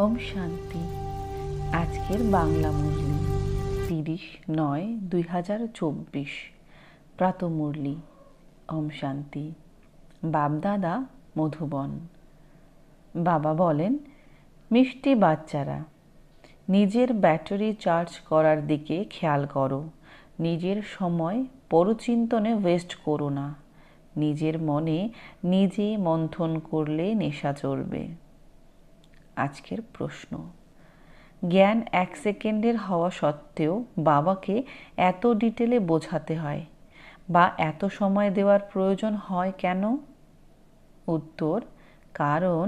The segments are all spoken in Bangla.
ওম শান্তি। আজকের বাংলা মুরলি, তিরিশ নয় দুই হাজার চব্বিশ। প্রাতমুরলি ওম শান্তি। বাপদাদা মধুবন। বাবা বলেন, মিষ্টি বাচ্চারা, নিজের ব্যাটারি চার্জ করার দিকে খেয়াল করো। নিজের সময় পরচিন্তনে ওয়েস্ট করো না। নিজের মনে নিজে মন্থন করলে নেশা চলবে। আজকের প্রশ্ন। জ্ঞান এক সেকেন্ডের হওয়া সত্ত্বেও বাবাকে এত ডিটেলে বোঝাতে হয় বা এত সময় দেওয়ার প্রয়োজন হয় কেন? উত্তর, কারণ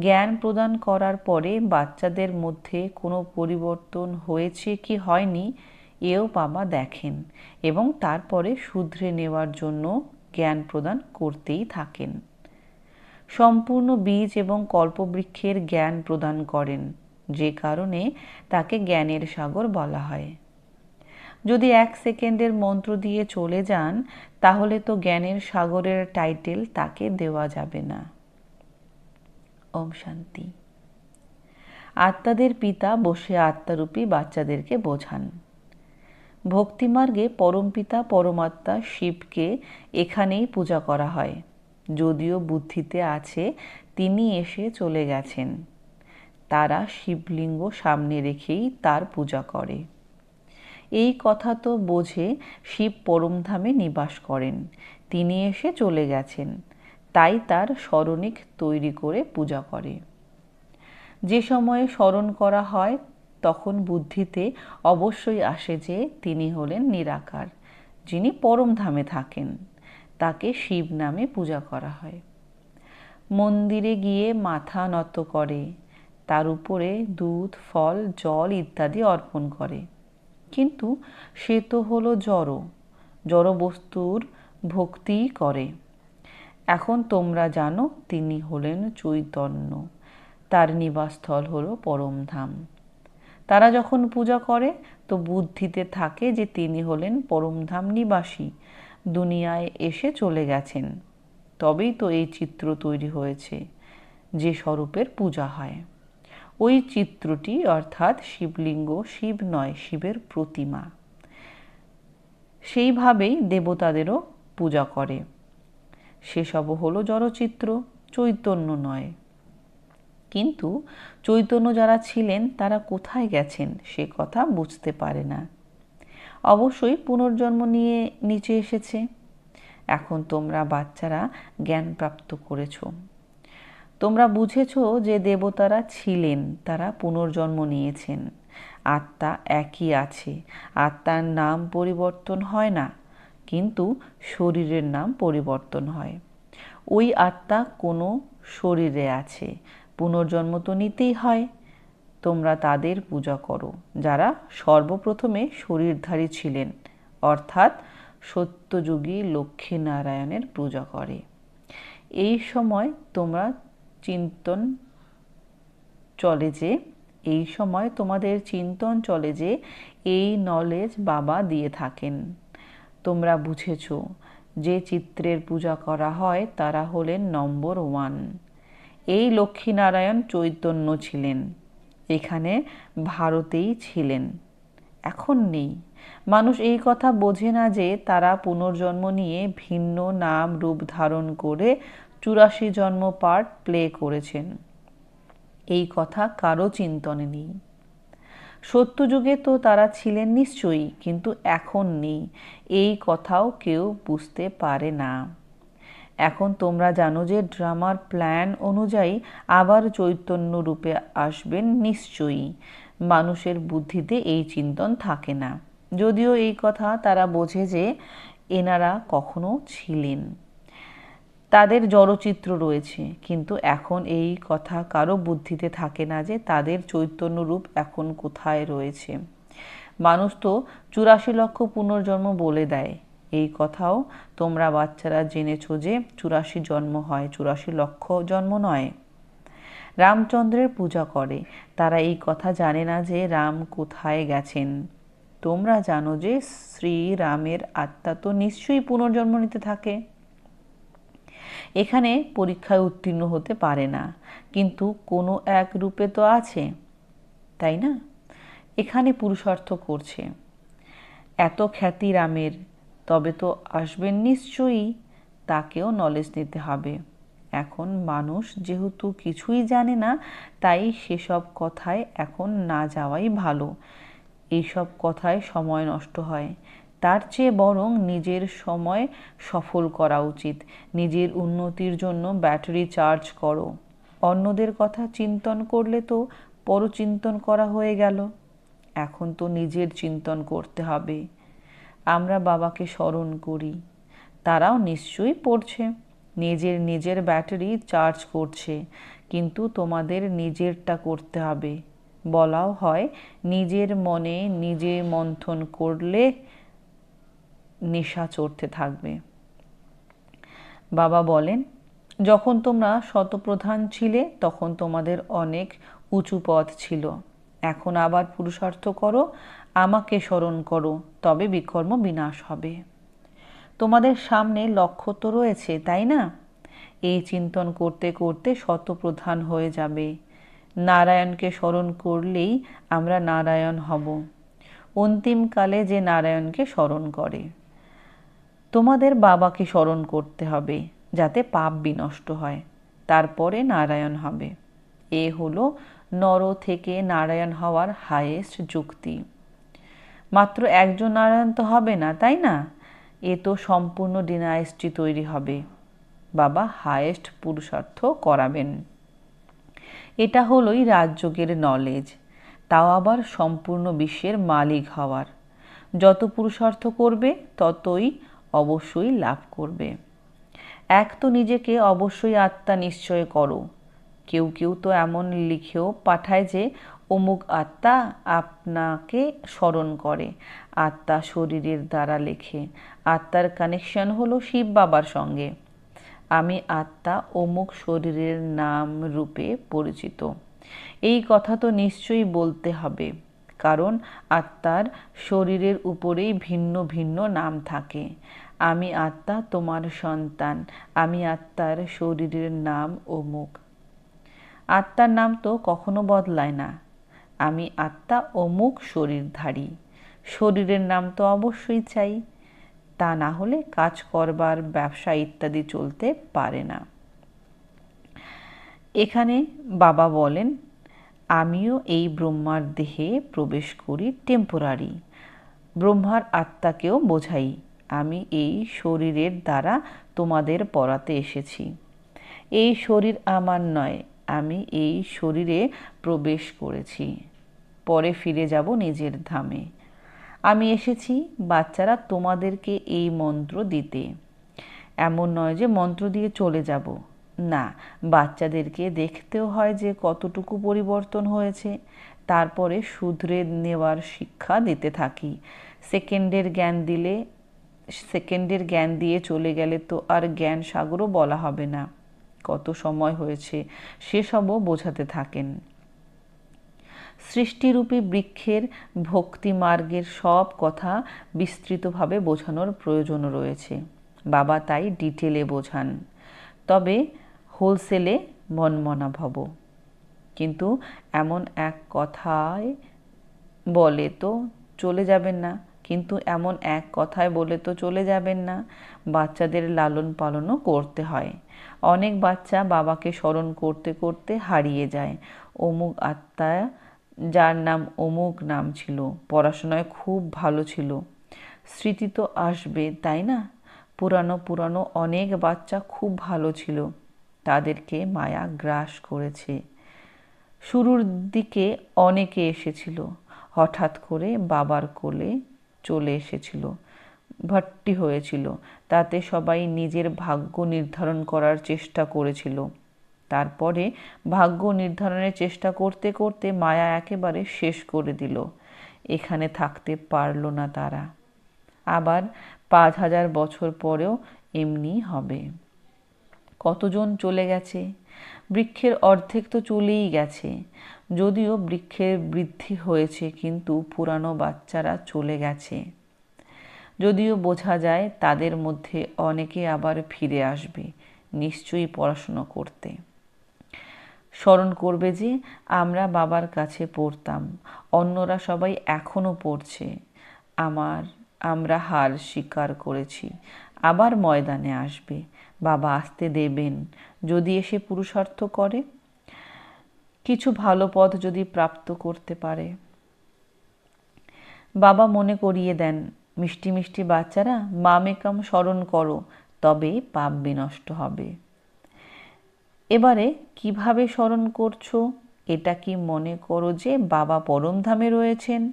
জ্ঞান প্রদান করার পরে বাচ্চাদের মধ্যে কোনো পরিবর্তন হয়েছে কি হয়নি এও বাবা দেখেন এবং তারপরে শুধরে নেওয়ার জন্য জ্ঞান প্রদান করতেই থাকেন। সম্পূর্ণ বীজ এবং কল্পবৃক্ষের জ্ঞান প্রদান করেন, যে কারণে তাকে জ্ঞানের সাগর বলা হয়। যদি এক সেকেন্ডের মন্ত্র দিয়ে চলে যান, তাহলে তো জ্ঞানের সাগরের টাইটেল তাকে দেওয়া যাবে না। ওম শান্তি। আত্মাদের পিতা বসে আত্মারূপী বাচ্চাদেরকে বোঝান। ভক্তিমার্গে পরমপিতা পরমাত্মা শিবকে এখানেই পূজা করা হয়। যদিও বুদ্ধিতে আছে, তিনি এসে চলে গেছেন। তারা শিবলিঙ্গ সামনে রেখেই তার পূজা করে। এই কথা তো বোঝে শিব পরমধামে নিবাস করেন। তিনি এসে চলে গেছেন, তাই তার স্মরণিক তৈরি করে পূজা করে। যে সময়ে স্মরণ করা হয়, তখন বুদ্ধিতে অবশ্যই আসে যে তিনি হলেন নিরাকার, যিনি পরমধামে থাকেন। তাকে শিব নামে পূজা করা হয়। মন্দিরে গিয়ে মাথা নত করে, তার উপরে দুধ, ফল, জল ইত্যাদি অর্পণ করে। কিন্তু সে তো হলো জড় জড় বস্তুর ভক্তি করে। এখন তোমরা জানো তিনি হলেন চৈতন্য, তার নিবাসস্থল হলো পরমধাম। তারা যখন পূজা করে, তো বুদ্ধিতে থাকে যে তিনি হলেন পরমধাম নিবাসী। দুনিয়ায় এসে চলে গেছেন। তবেই তো এই চিত্র তৈরি হয়েছে, যে স্বরূপের পূজা হয়। ওই চিত্রটি অর্থাৎ শিবলিঙ্গ শিব নয়, শিবের প্রতিমা। সেইভাবেই দেবতাদেরও পূজা করে। সেসবও হলো জড়চিত্র, চৈতন্য নয়। কিন্তু চৈতন্য যারা ছিলেন, তারা কোথায় গেছেন, সে কথা বুঝতে পারে না। অবশ্যই পুনর্জন্ম নিয়ে নিচে এসেছে। এখন তোমরা বাচ্চারা জ্ঞান প্রাপ্ত করেছ। তোমরা বুঝেছ যে দেবতারা ছিলেন, তারা পুনর্জন্ম নিয়েছেন। আত্মা একই আছে। আত্মার নাম পরিবর্তন হয় না, কিন্তু শরীরের নাম পরিবর্তন হয়। ওই আত্মা কোনো শরীরে আছে। পুনর্জন্ম তো নিতেই হয়। তোমরা তাদের পূজা করো, যারা সর্বপ্রথমে শরীরধারী ছিলেন, অর্থাৎ সত্যযুগী লক্ষ্মীনারায়ণের পূজা করে। এই সময় তোমরা চিন্তন চলে যে, এই সময় তোমাদের চিন্তন চলে যে, এই নলেজ বাবা দিয়ে থাকেন। তোমরা বুঝেছ, যে চিত্রের পূজা করা হয় তারা হলেন নম্বর ওয়ান এই লক্ষ্মীনারায়ণ চৈতন্য ছিলেন। এখানে ভারতেই ছিলেন। এখন নেই। মানুষ এই কথা বোঝে না যে তারা পুনর্জন্ম নিয়ে ভিন্ন নাম, রূপ ধারণ করে চুরাশি জন্ম পার্ট প্লে করেছেন। এই কথা কারও চিন্তনে নেই। সত্যযুগে তো তারা ছিলেন নিশ্চয়ই, কিন্তু এখন নেই। এই কথাও কেউ বুঝতে পারে না। এখন তোমরা জানো যে ড্রামার প্ল্যান অনুযায়ী আবার চৈতন্য রূপে আসবেন নিশ্চয়ই। মানুষের বুদ্ধিতে এই চিন্তন থাকে না। যদিও এই কথা তারা বোঝে যে এনারা কখনো ছিলেন। তাদের জড়চিত্র রয়েছে, কিন্তু এখন এই কথা কারও বুদ্ধিতে থাকে না যে তাদের চৈতন্য রূপ এখন কোথায় রয়েছে। মানুষ তো চুরাশি লক্ষ পুনর্জন্ম বলে দেয়। এই কথাও তোমরা বাচ্চারা জেনেছ যে চুরাশি জন্ম হয়, চুরাশি লক্ষ জন্ম নয়। রামচন্দ্রের পূজা করে। তারা এই কথা জানে না যে রাম কোথায় গেছেন। তোমরা জানো যে শ্রী রামের আত্মা তো নিশ্চয়ই পুনর্জন্ম নিতে থাকে। এখানে পরীক্ষায় উত্তীর্ণ হতে পারে না, কিন্তু কোনো এক রূপে তো আছে, তাই না? এখানে পুরুষার্থ করছে। এত খ্যাতি রামের তবে তো আসবেন নিশ্চয়ই, তাকেও নলেজ নিতে হবে। এখন মানুষ যেহেতু কিছুই জানে না, তাই সেসব কথায় এখন না যাওয়াই ভালো। এইসব কথায় সময় নষ্ট হয়। তার চেয়ে বরং নিজের সময় সফল করা উচিত। নিজের উন্নতির জন্য ব্যাটারি চার্জ করো। অন্যদের কথা চিন্তন করলে তো পরচিন্তন করা হয়ে গেল। এখন তো নিজের চিন্তন করতে হবে। আমরা বাবাকে স্মরণ করি। তারাও নিশ্চয়ই পড়ছে। নিজের নিজের ব্যাটারি চার্জ করছে, কিন্তু তোমাদের নিজেরটা করতে হবে। বলাও হয়, নিজের মনে নিজে মন্থন করলে নেশা চড়তে থাকবে। বাবা বলেন, যখন তোমরা শতপ্রধান ছিলে, তখন তোমাদের অনেক উঁচু পথ ছিল। এখন আবার পুরুষার্থ করো, আমাকে স্মরণ করো, তবে বিকর্ম বিনাশ হবে। তোমাদের সামনে লক্ষ্য তো রয়েছে, তাই না? এই চিন্তন করতে করতে শতপ্রধান হয়ে যাবে। নারায়ণকে স্মরণ করলেই আমরা নারায়ণ হব। অন্তিমকালে যে নারায়ণকে স্মরণ করে। তোমাদের বাবাকে স্মরণ করতে হবে, যাতে পাপ বিনষ্ট হয়। তারপরে নারায়ণ হবে। এ হলো নর থেকে নারায়ণ হওয়ার হায়েস্ট যুক্তি। মাত্র একজন নারায়ণ তো হবে না, তাই না? এ তো সম্পূর্ণ ডিনাইসটি তৈরি হবে। বাবা হায়েস্ট পুরুষার্থ করাবেন। এটা হলোই রাজযোগের নলেজ তাও আবার সম্পূর্ণ বিশ্বের মালিক হওয়ার। যত পুরুষার্থ করবে, ততই অবশ্যই লাভ করবে। এক তো নিজেকে অবশ্যই আত্মা নিশ্চয় করো। কেউ কেউ তো এমন লিখেও পাঠায় যে, অমুক আত্মা আপনাকে স্মরণ করে, আত্মা শরীরের দ্বারা লেখে, আত্মার কানেকশন হলো শিব বাবার সঙ্গে। আমি আত্মা অমুক শরীরের নাম রূপে পরিচিত। এই কথা তো নিশ্চয়ই বলতে হবে, কারণ আত্মার শরীরের উপরেই ভিন্ন ভিন্ন নাম থাকে। আমি আত্মা তোমার সন্তান, আমি আত্মার শরীরের নাম অমুক। আত্মার নাম তো কখনো বদলায় না। আমি আত্মা অমুক শরীরধারী। শরীরের নাম তো অবশ্যই চাই। তা না হলে কাজ করবার, ব্যবসা ইত্যাদি চলতে পারে না। এখানে বাবা বলেন, আমিও এই ব্রহ্মার দেহে প্রবেশ করি টেম্পোরারি ব্রহ্মার আত্মাকেও বোঝাই, আমি এই শরীরের দ্বারা তোমাদের পড়াতে এসেছি। এই শরীর আমার নয় আমি এই শরীরে প্রবেশ করেছি। পরে ফিরে যাব নিজের ধামে। আমি এসেছি বাচ্চারা তোমাদেরকে এই মন্ত্র দিতে। এমন নয় যে মন্ত্র দিয়ে চলে যাব। না, বাচ্চাদেরকে দেখতেও হয় যে কতটুকু পরিবর্তন হয়েছে। তারপরে শুধরে নেওয়ার শিক্ষা দিতে থাকি। সেকেন্ডের জ্ঞান দিলে, সেকেন্ডের জ্ঞান দিয়ে চলে গেলে তো আর জ্ঞান সাগরও বলা হবে না। কত সময় হয়েছে সেসবও বোঝাতে থাকেন। সৃষ্টিরূপী বৃক্ষের ভক্তি মার্গের সব কথা বিস্তৃতভাবে বোঝানোর প্রয়োজন রয়েছে। বাবা তাই ডিটেলে বোঝান। তবে হোলসেলে মনমনা ভব কিন্তু এমন এক কথায় বলে তো চলে যাবেন না। কিন্তু এমন এক কথায় বলে তো চলে যাবেন না। বাচ্চাদের লালন পালনও করতে হয়। অনেক বাচ্চা বাবাকে স্মরণ করতে করতে হারিয়ে যায়। অমুক আত্মা, যার নাম অমুক নাম ছিল, পড়াশোনায় খুব ভালো ছিল। স্মৃতি তো আসবে, তাই না? পুরানো পুরানো অনেক বাচ্চা খুব ভালো ছিল। তাদেরকে মায়া গ্রাস করেছে। শুরুর দিকে অনেকে এসেছিল। হঠাৎ করে বাবার কোলে চলে এসেছিল, ভর্তি হয়েছিল। তাতে সবাই নিজের ভাগ্য নির্ধারণ করার চেষ্টা করেছিল। তারপরে ভাগ্য নির্ধারণের চেষ্টা করতে করতে মায়া একেবারে শেষ করে দিল। এখানে থাকতে পারল না তারা। আবার পাঁচ হাজার বছর পরেও এমনি হবে। কতজন চলে গেছে? বৃক্ষের অর্ধেক তো চলেই গেছে। যদিও বৃক্ষের বৃদ্ধি হয়েছে, কিন্তু পুরানো বাচ্চারা চলে গেছে। যদিও বোঝা যায় তাদের মধ্যে অনেকে আবার ফিরে আসবে, নিশ্চয়ই পড়াশুনো করতে। স্মরণ করবে যে, আমরা বাবার কাছে পড়তাম, অন্যরা সবাই এখনও পড়ছে। আমার, আমরা হার স্বীকার করেছি, আবার ময়দানে আসবে, বাবা আসতে দেবেন, যদি এসে পুরুষার্থ করে। কিছু ভালো পথ যদি প্রাপ্ত করতে পারে। বাবা মনে করিয়ে দেন, মিষ্টি মিষ্টি বাচ্চারা, মামেকাম স্মরণ করো, তবে পাপ বিনষ্ট হবে। এবারে, কীভাবে স্মরণ করছ? এটা কি মনে করো যে বাবা পরমধামে রয়েছেন?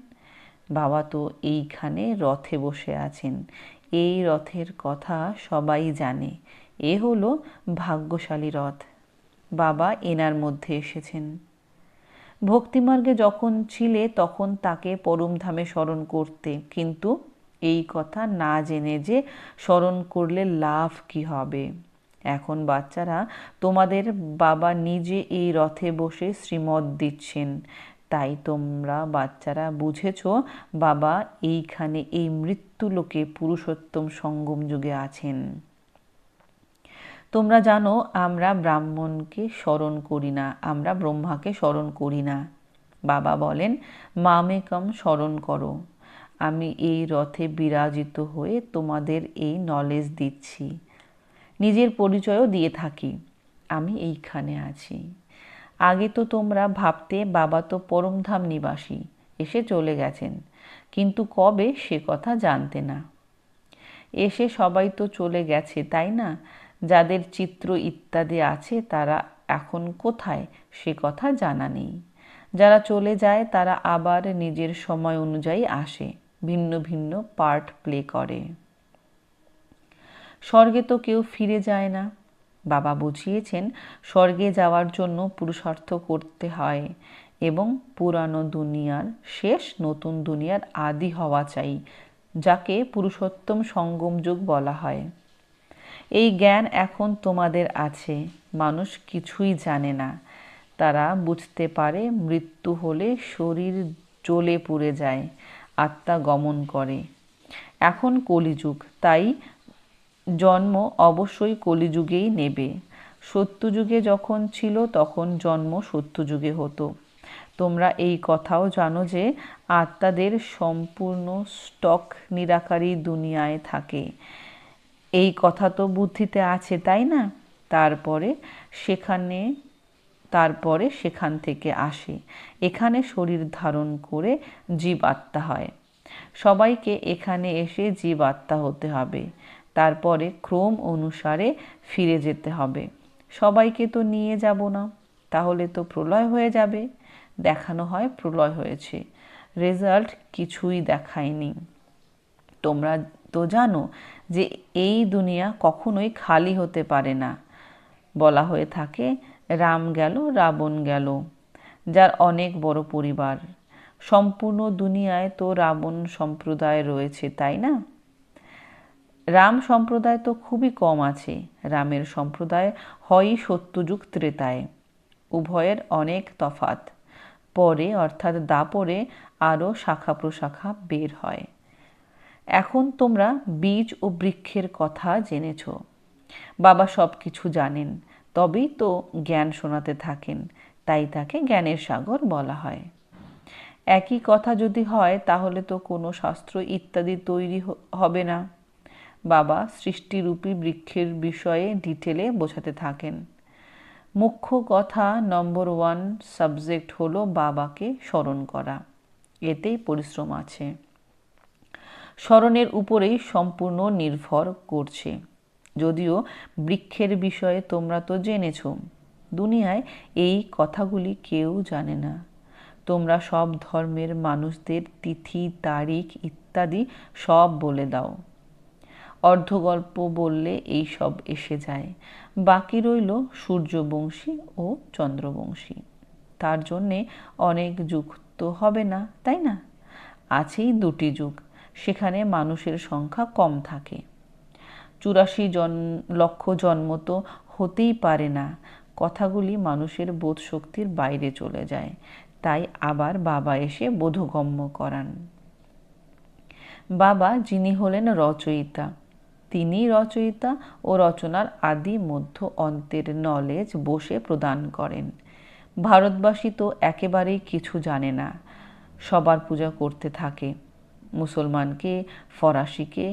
বাবা তো এইখানে রথে বসে আছেন। এই রথের কথা সবাই জানে। এ হলো ভাগ্যশালী রথ। বাবা এনার মধ্যে এসেছেন। ভক্তিমার্গে যখন ছিলে, তখন তাকে পরমধামে স্মরণ করতে। কিন্তু এই কথা না জেনে যে স্মরণ করলে লাভ কি হবে? এখন বাচ্চারা, তোমাদের বাবা নিজে এই রথে বসে শ্রীমদ দিচ্ছেন। তাই তোমরা বাচ্চারা বুঝেছ, বাবা এইখানে এই মৃত্যু লোকে পুরুষোত্তম সঙ্গম যুগে আছেন। তোমরা জানো, আমরা ব্রাহ্মণকে স্মরণ করি না, আমরা ব্রহ্মাকে স্মরণ করি না। বাবা বলেন, মামেকম স্মরণ করো, আমি এই রথে বিরাজিত হয়ে তোমাদের এই নলেজ দিচ্ছি। নিজের পরিচয়ও দিয়ে থাকি, আমি এইখানে আছি। আগে তো তোমরা ভাবতে, বাবা তো পরমধাম নিবাসী, এসে চলে গেছেন, কিন্তু কবে সে কথা জানতে না। এসে সবাই তো চলে গেছে, তাই না? যাদের চিত্র ইত্যাদি আছে, তারা এখন কোথায়? সে কথা জানা নেই। যারা চলে যায়, তারা আবার নিজের সময় অনুযায়ী আসে, ভিন্ন ভিন্ন পার্ট প্লে করে। স্বর্গে তো কেউ ফিরে যায় না। বাবা বুঝিয়েছেন, স্বর্গে যাওয়ার জন্য পুরুষার্থ করতে হয় এবং পুরানো দুনিয়ার শেষ নতুন দুনিয়ার আদি হওয়া চাই, যাকে পুরুষোত্তম সঙ্গম যুগ বলা হয়। এই জ্ঞান এখন তোমাদের আছে। মানুষ কিছুই জানে না। তারা বুঝতে পারে মৃত্যু হলে শরীর জ্বলে পুড়ে যায়, আত্মা গমন করে। এখন কলিযুগ, তাই জন্ম অবশ্যই কলিযুগেই নেবে। সত্যযুগে যখন ছিল, তখন জন্ম সত্যযুগে হতো। তোমরা এই কথাও জানো যে, আত্মাদের সম্পূর্ণ স্টক নিরাকারী দুনিয়ায় থাকে। এই কথা তো বুদ্ধিতে আছে, তাই না? তারপরে সেখানে, তারপরে সেখান থেকে আসে। এখানে শরীর ধারণ করে জীব আত্মা হয়। সবাইকে এখানে এসে জীব আত্মা হতে হবে। তারপরে ক্রম অনুসারে ফিরে যেতে হবে। সবাইকে তো নিয়ে যাব না, তাহলে তো প্রলয় হয়ে যাবে। দেখানো হয় প্রলয় হয়েছে। রেজাল্ট কিছুই দেখায়নি। তোমরা তো জানো যে এই দুনিয়া কখনোই খালি হতে পারে না। বলা হয়ে থাকে, রাম গেল, রাবণ গেল, যার অনেক বড় পরিবার। সম্পূর্ণ দুনিয়ায় তো রাবণ সম্প্রদায় রয়েছে, তাই না? রাম সম্প্রদায় তো খুবই কম আছে। রামের সম্প্রদায় হয়ই সত্যযুগ ত্রেতায়। উভয়ের অনেক তফাত পরে, অর্থাৎ দাপরে আরও শাখা প্রশাখা বের হয়। এখন তোমরা বীজ ও বৃক্ষের কথা জেনেছ। বাবা সব কিছু জানেন, তবেই তো জ্ঞান শোনাতে থাকেন, তাই তাকে জ্ঞানের সাগর বলা হয়। একই কথা যদি হয়, তাহলে তো কোনো শাস্ত্র ইত্যাদি তৈরি হবে না। বাবা সৃষ্টিরূপী বৃক্ষের বিষয়ে ডিটেলে বোঝাতে থাকেন। মুখ্য কথা নম্বর ওয়ান সাবজেক্ট হলো বাবাকে স্মরণ করা। এতেই পরিশ্রম আছে। স্মরণের উপরেই সম্পূর্ণ নির্ভর করছে। যদিও বৃক্ষের বিষয়ে তোমরা তো জেনেছ, দুনিয়ায় এই কথাগুলি কেউ জানে না। তোমরা সব ধর্মের মানুষদের তিথি, তারিখ ইত্যাদি সব বলে দাও। অর্ধগল্প বললে এই সব এসে যায়। বাকি রইল সূর্যবংশী ও চন্দ্রবংশী। তার জন্যে অনেক যুগ তো হবে না, তাই না? আছেই দুটি যুগ। সেখানে মানুষের সংখ্যা কম থাকে। চুরাশি জন, লক্ষ জন্ম তো হতেই পারে না। কথাগুলি মানুষের বোধ শক্তির বাইরে চলে যায়। তাই আবার বাবা এসে বোধগম্য করান। বাবা যিনি হলেন রচয়িতা। তিনি রচয়িতা ও রচনার আদি মধ্য অন্তের নলেজ বসে প্রদান করেন। ভারতবাসী তো একেবারেই কিছু জানে না। সবার পূজা করতে থাকে। মুসলমানকে, ফরাসিকে,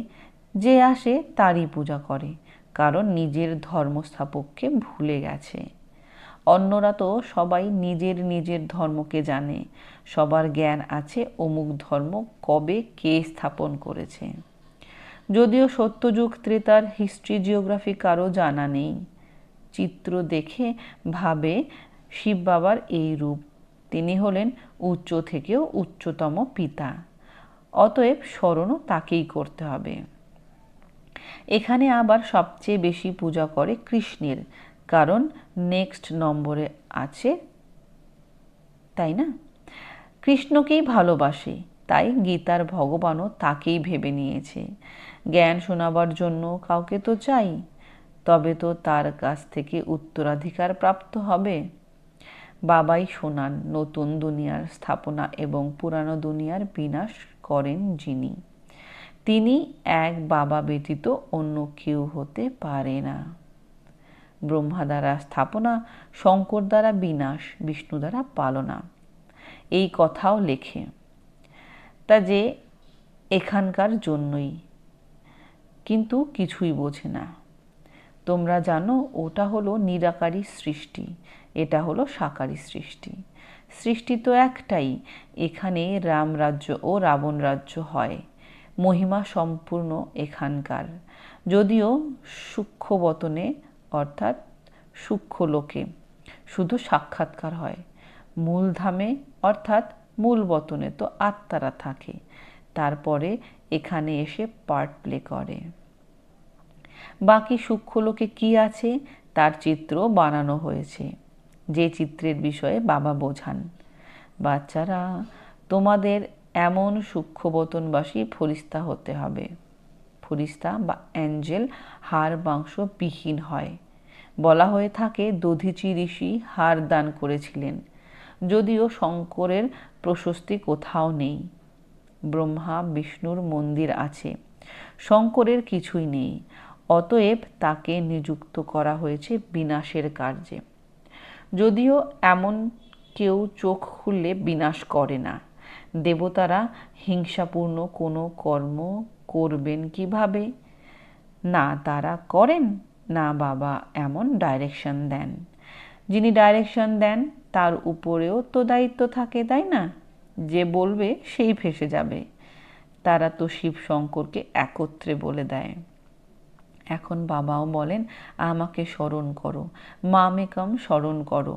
যে আসে তারই পূজা করে, কারণ নিজের ধর্মস্থাপককে ভুলে গেছে। অন্যরা তো সবাই নিজের নিজের ধর্মকে জানে। সবার জ্ঞান আছে অমুক ধর্ম কবে কে স্থাপন করেছে। যদিও সত্যযুগ ত্রেতার হিস্ট্রি জিওগ্রাফি কারও জানা নেই। চিত্র দেখে ভাবে শিব বাবার এই রূপ। তিনি হলেন উচ্চ থেকেও উচ্চতম পিতা। অতএব স্মরণও তাকেই করতে হবে। এখানে আবার সবচেয়ে বেশি পূজা করে কৃষ্ণের, কারণ নেক্সট নম্বরে আছে, তাই না? কৃষ্ণকেই ভালোবাসে, তাই গীতার ভগবানও তাকেই ভেবে নিয়েছে। জ্ঞান শোনাবার জন্য কাউকে তো চাই, তবে তো তার কাছ থেকে উত্তরাধিকার প্রাপ্ত হবে। বাবাই শোনান নতুন দুনিয়ার স্থাপনা এবং পুরানো দুনিয়ার বিনাশ করেন যিনি। তিনি এক বাবা ব্যতীত অন্য কেউ হতে পারে না। ব্রহ্মা দ্বারা স্থাপনা, শঙ্কর দ্বারা বিনাশ, বিষ্ণু দ্বারা পালনা। এই কথাও লেখে। তা যে এখানকার জন্যই। কিন্তু কিছুই বোঝে না। তোমরা জানো, ওটা হলো নিরাকারী সৃষ্টি, এটা হলো সাকারী সৃষ্টি। সৃষ্টি তো একটাই, এখানে রাম রাজ্য ও রাবণ রাজ্য হয়, মহিমা সম্পূর্ণ এখানকার। যদিও সূক্ষ্মবতনে, অর্থাৎ সূক্ষ্ম লোকে শুধু সাক্ষাৎকার হয়। মূলধামে, অর্থাৎ মূল বতনে তো আত্মারা থাকে, তারপরে এখানে এসে পার্ট প্লে করে। বাকি সূক্ষ্ম লোকে কি আছে? তার চিত্র বানানো হয়েছে। যে চিত্রের বিষয়ে বাবা বোঝান। বাচ্চারা, তোমাদের এমন সূক্ষ্মবতনবাসী ফরিস্তা হতে হবে। ফরিস্তা বা অ্যাঞ্জেল হাড় মাংস বিহীন হয়। বলা হয়ে থাকে, দধিচি ঋষি হার দান করেছিলেন। যদিও শঙ্করের প্রশস্তি কোথাও নেই। ব্রহ্মা, বিষ্ণুর মন্দির আছে। শঙ্করের কিছুই নেই। অতএব তাকে নিযুক্ত করা হয়েছে বিনাশের কার্যে। যদিও এমন কেউ চোখ খুললে বিনাশ করে না। দেবতারা হিংসাপূর্ণ কোনো কর্ম করবেন কীভাবে? না, তারা করেন, না বাবা, এমন ডাইরেকশন দেন। যিনি ডাইরেকশন দেন, তার উপরেও তো দায়িত্ব থাকে, তাই না? যে বলবে, সেই ফেসে যাবে। তারা তো শিব শঙ্করকে একত্রে বলে দেয়। এখন বাবাও বলেন, আমাকে স্মরণ করো মামেকম স্মরণ করো।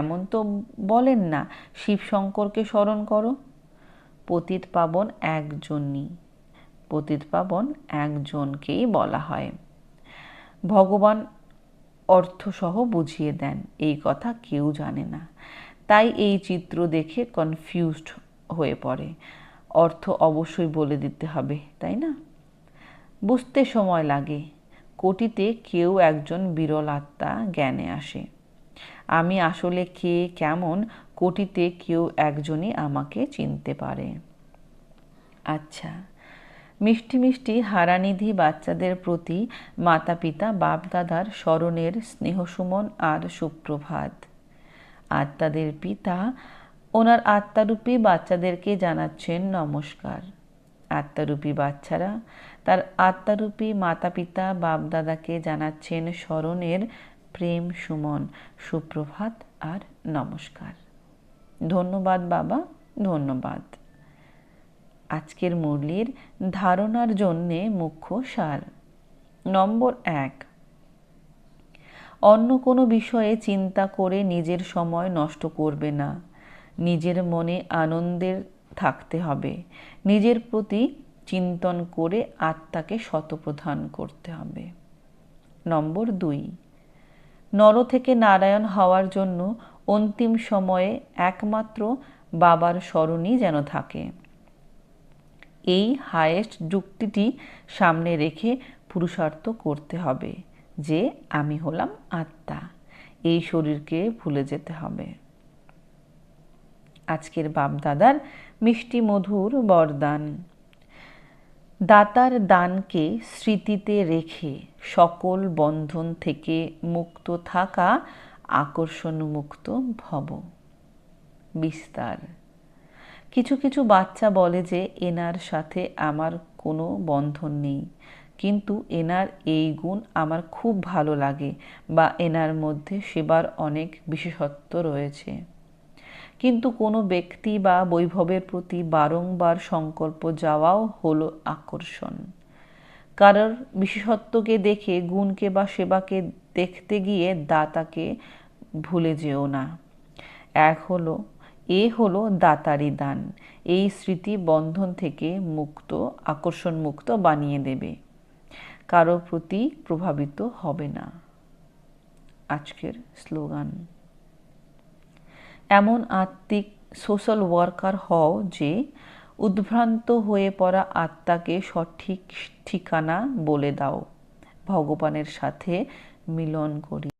এমন তো বলেন না শিব শঙ্করকে স্মরণ করো। পতিত পাবন একজনই, পতিত পাবন একজনকেই বলা হয়। ভগবান অর্থসহ বুঝিয়ে দেন, এই কথা কেউ জানে না। তাই এই চিত্র দেখে কনফিউজড হয়ে পড়ে। অর্থ অবশ্যই বলে দিতে হবে, তাই না? বুঝতে সময় লাগে। কোটিতে কেউ একজন বিরল আত্মা জ্ঞানে আসে। আমি আসলে কে, কেমন, কোটিতে কেউ একজনই আমাকে চিনতে পারে। আচ্ছা মিষ্টি মিষ্টি হারানিধি বাচ্চাদের প্রতি মাতা পিতা বাপ দাদার স্মরণের স্নেহসুমন আর সুপ্রভাত। আত্মাদের পিতা ওনার আত্মারূপী বাচ্চাদেরকে জানাচ্ছেন নমস্কার। আত্মারূপী বাচ্চারা তার আত্মারূপী মাতা পিতা বাপদাদাকে জানাচ্ছেন স্মরণের প্রেম সুমন। সুপ্রভাত আর নমস্কার। ধন্যবাদ বাবা, ধন্যবাদ। আজকের মুরলির ধারণার জন্যে মুখ্য সার। নম্বর এক। অন্য কোনো বিষয়ে চিন্তা করে নিজের সময় নষ্ট করবে না। নিজের মনে আনন্দের থাকতে হবে। নিজের প্রতি চিন্তন করে আত্মাকে শতপ্রধান করতে হবে। নম্বর দুই। নর থেকে নারায়ণ হওয়ার জন্য অন্তিম সময়ে একমাত্র বাবার স্মরণই যেন থাকে। এই হায়েস্ট যুক্তিটি সামনে রেখে পুরুষার্থ করতে হবে যে, আমি হলাম আত্মা। এই শরীরকে ভুলে যেতে হবে। আজকের বাপদাদার মিষ্টি মধুর বরদান। দাতার দানকে স্মৃতিতে রেখে সকল বন্ধন থেকে মুক্ত থাকা আকর্ষণ মুক্ত ভব। বিস্তার। কিছু কিছু বাচ্চা বলে যে, এনার সাথে আমার কোনো বন্ধন নেই। কিন্তু এনার এই গুণ আমার খুব ভালো লাগে বা এনার মধ্যে সেবার অনেক বিশেষত্ব রয়েছে। কিন্তু কোনো ব্যক্তি বা বৈভবের প্রতি বারংবার সংকল্প যাওয়াও হলো আকর্ষণ। কারোর বিশেষত্বকে দেখে, গুণকে বা সেবাকে দেখতে গিয়ে দাতাকে ভুলে যেও না। এক হলো, এ হলো দাতারি দান। এই স্মৃতি বন্ধন থেকে মুক্ত আকর্ষণ মুক্ত বানিয়ে দেবে। কারও প্রতি প্রভাবিত হবে না। আজকের স্লোগান। এমন আত্মিক সোশ্যাল ওয়ার্কার হও যে উদ্ভ্রান্ত হয়ে পড়া আত্মাকে সঠিক ঠিকানা বলে দাও। ভগবানের সাথে মিলন করি।